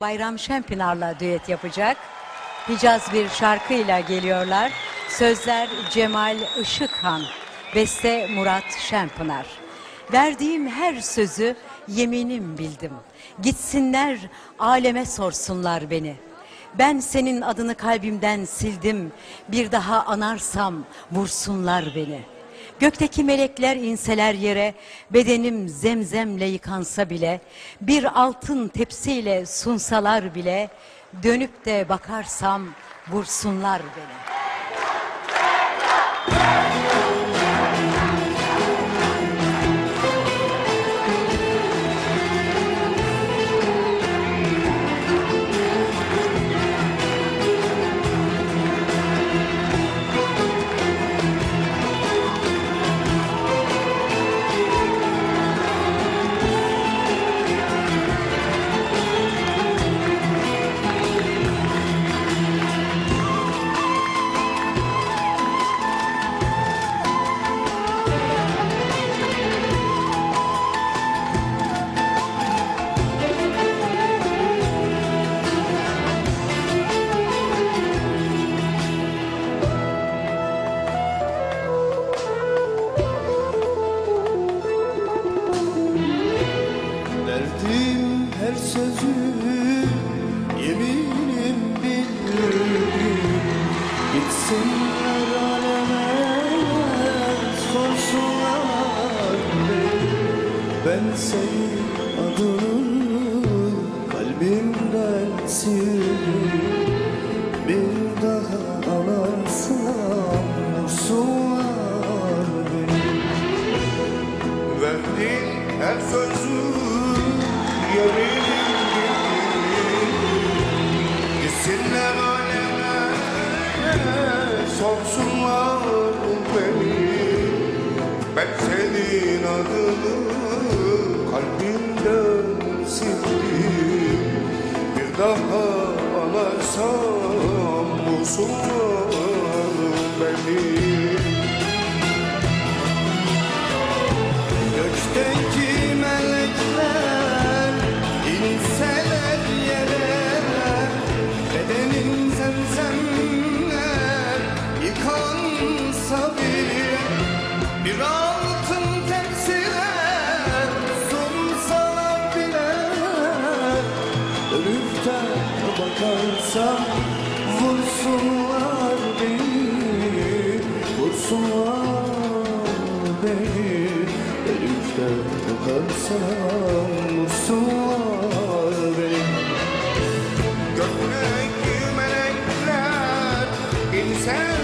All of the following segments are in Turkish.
Bayram Şempınar'la düet yapacak. Hicaz bir şarkıyla geliyorlar. Sözler Cemal Işıkhan, beste Murat Şempınar. Verdiğim her sözü yeminim bildim. Gitsinler aleme sorsunlar beni. Ben senin adını kalbimden sildim. Bir daha anarsam vursunlar beni. Gökteki melekler inseler yere, bedenim zemzemle yıkansa bile, bir altın tepsiyle sunsalar bile, dönüp de bakarsam vursunlar beni. Sözü yeminim bildim Gitsinler aleme sorsunlar Ben senin adını kalbimden sildim. Bir daha alarsam vursunlar beni. Verdiğin her sözü sorsunlar beni. Ben senin adını kalbimden sildim. Bir daha alarsam vursunlar beni. Gökteki vursunlar beni Vursunlar beni. De bakarsam vursunlar beni. Gökteki melekler inseler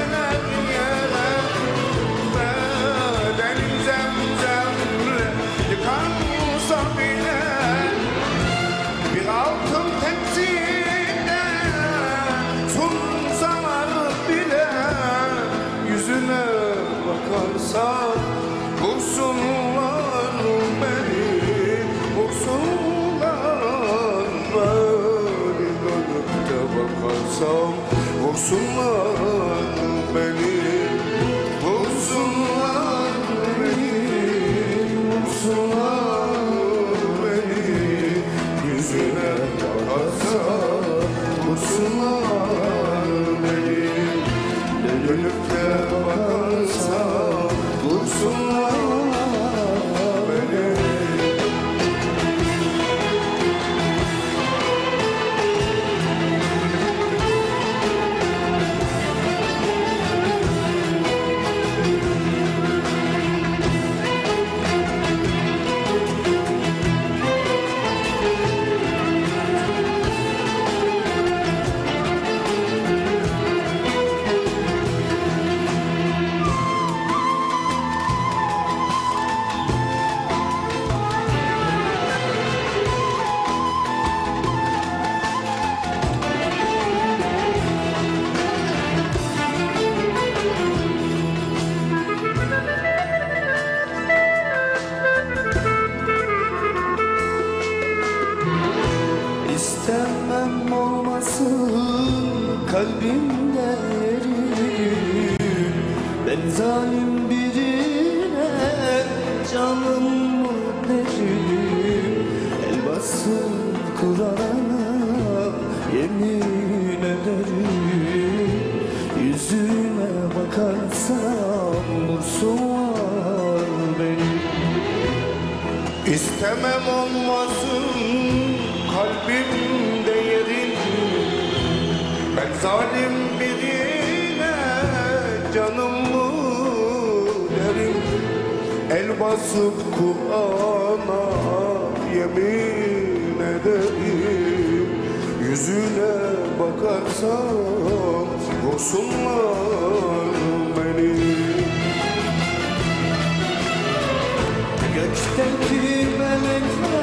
kalbimde yeri Ben zalim birine canım derim El basıp Kur'an'a Yemin ederim. Yüzüme bakarsam Vursunlar beni. İstemem olmasın kalbimde zalim birine canımı derim. El basıp Kur'an'a yemin ederim. Yüzüne bakarsam vursunlar beni. Gökteki melekler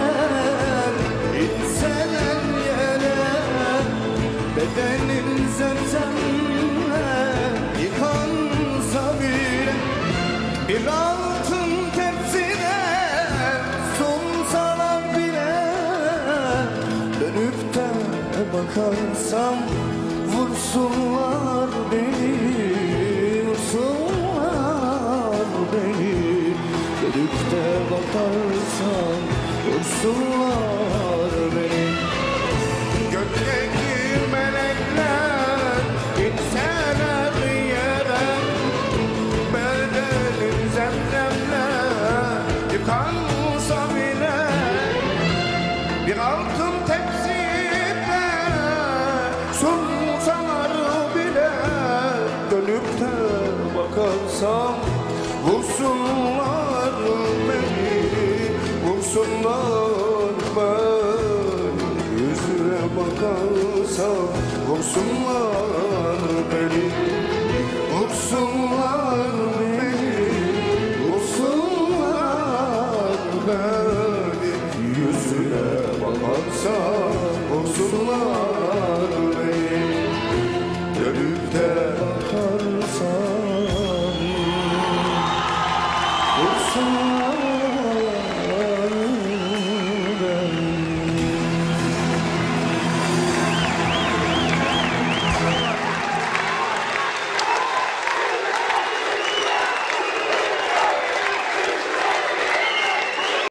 bakarsam vursunlar beni Vursunlar beni. Dönüp de bakarsam vursunlar beni sunsalar bile Dönüp de bakarsam vursunlar beni Vursunlar beni Yüzüne bakarsam vursunlar beni Vursunlar beni Vursunlar beni Yüzüne bakarsam vursunlar